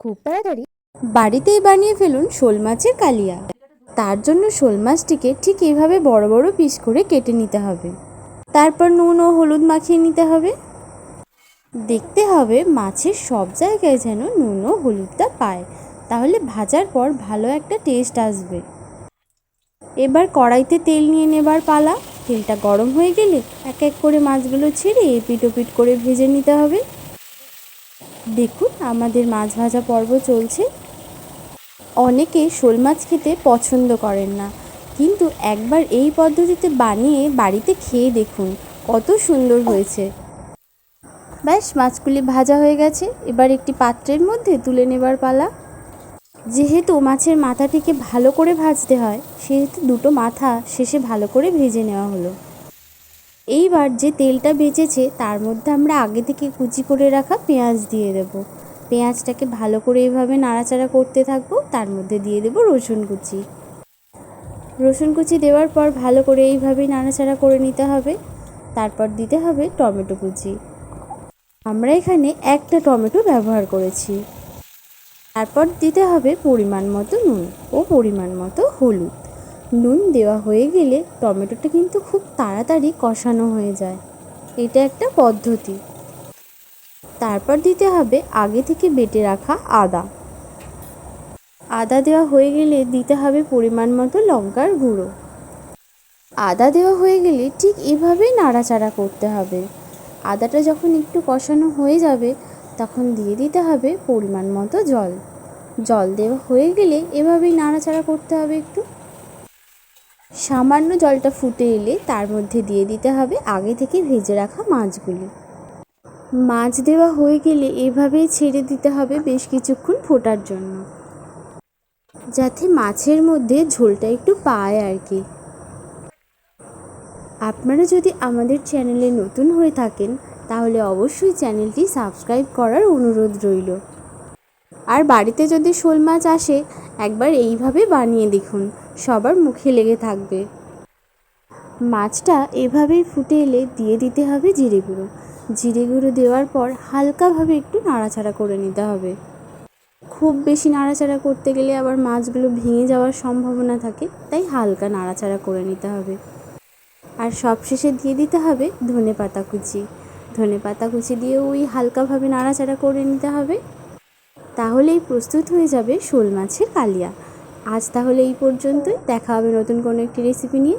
খুব তাড়াতাড়ি বাড়িতেই বানিয়ে ফেলুন শোল মাছের কালিয়া। তার জন্য শোল মাছটিকে ঠিক এভাবে বড় বড় পিস করে কেটে নিতে হবে। তারপর নুন ও হলুদ মাখিয়ে নিতে হবে। দেখতে হবে মাছের সব জায়গায় যেন নুন ও হলুদটা পায়। তাহলে ভাজার পর ভালো একটা টেস্ট আসবে। এবার কড়াইতে তেল নিয়ে নেবার পালা। তেলটা গরম হয়ে গেলে এক এক করে মাছগুলো ছেড়ে এপিট ওপিট করে ভেজে নিতে হবে। দেখুন, আমাদের মাছ ভাজা পর্ব চলছে। অনেকে শোল মাছ খেতে পছন্দ করেন না। কিন্তু একবার এই পদ্ধতিতে বানিয়ে বাড়িতে খেয়ে দেখুন, কত সুন্দর হয়েছে। ব্যাস, মাছগুলি ভাজা হয়ে গেছে। এবার একটি পাত্রের মধ্যে তুলে নেবার পালা। যেহেতু মাছের মাথাটিকে ভালো করে ভাজতে হয়, সেহেতু দুটো মাথা শেষে ভালো করে ভেজে নেওয়া হলো। এইবার যে তেলটা বেঁচেছে, তার মধ্যে আমরা আগে থেকে কুচি করে রাখা পেঁয়াজ দিয়ে দেব। পেঁয়াজটাকে ভালো করে এইভাবে নাড়াচাড়া করতে থাকব, তার মধ্যে দিয়ে দেব রসুন কুচি। রসুন কুচি দেওয়ার পর ভালো করে এইভাবেই নাড়াচাড়া করে নিতে হবে। তারপর দিতে হবে টমেটো কুচি। আমরা এখানে একটা টমেটো ব্যবহার করেছি। তারপর দিতে হবে পরিমাণ মতো নুন ও পরিমাণ মতো হলুদ। নুন দেওয়া হয়ে গেলে টমেটোটা কিন্তু খুব তাড়াতাড়ি কষানো হয়ে যায়। এটা একটা পদ্ধতি। তারপর দিতে হবে আগে থেকে বেটে রাখা আদা। আদা দেওয়া হয়ে গেলে দিতে হবে পরিমাণ মতো লঙ্কার গুঁড়ো। আদা দেওয়া হয়ে গেলে ঠিক এভাবেই নাড়াচাড়া করতে হবে। আদাটা যখন একটু কষানো হয়ে যাবে, তখন দিয়ে দিতে হবে পরিমাণ মতো জল। জল দেওয়া হয়ে গেলে এভাবেই নাড়াচাড়া করতে হবে একটু। সামান্য জলটা ফুটে এলে তার মধ্যে দিয়ে দিতে হবে আগে থেকে ভেজে রাখা মাছগুলি। মাছ দেওয়া হয়ে গেলে এভাবেই ছেড়ে দিতে হবে বেশ কিছুক্ষণ ফোটার জন্য। যাতে মাছের মধ্যে ঝোলটা একটু পায় আর কি। আপনারা যদি আমাদের চ্যানেলে নতুন হয়ে থাকেন, তাহলে অবশ্যই চ্যানেলটি সাবস্ক্রাইব করার অনুরোধ রইল। আর বাড়িতে যদি শোল মাছ আসে, একবার এইভাবে বানিয়ে দেখুন, সবার মুখে লেগে থাকবে। মাছটা এভাবেই ফুটে এলে দিয়ে দিতে হবে জিরে গুঁড়ো। জিরে গুঁড়ো দেওয়ার পর হালকাভাবে একটু নাড়াচাড়া করে নিতে হবে। খুব বেশি নাড়াচাড়া করতে গেলে আবার মাছগুলো ভেঙে যাওয়ার সম্ভাবনা থাকে, তাই হালকা নাড়াচাড়া করে নিতে হবে। আর সবশেষে দিয়ে দিতে হবে ধনে পাতা কুচি। ধনে পাতা কুচি দিয়ে ওই হালকাভাবে নাড়াচাড়া করে নিতে হবে। তাহলেই প্রস্তুত হয়ে যাবে শোল মাছের কালিয়া। আজ তাহলে এই পর্যন্তই। দেখা হবে নতুন কোনো একটি রেসিপি নিয়ে।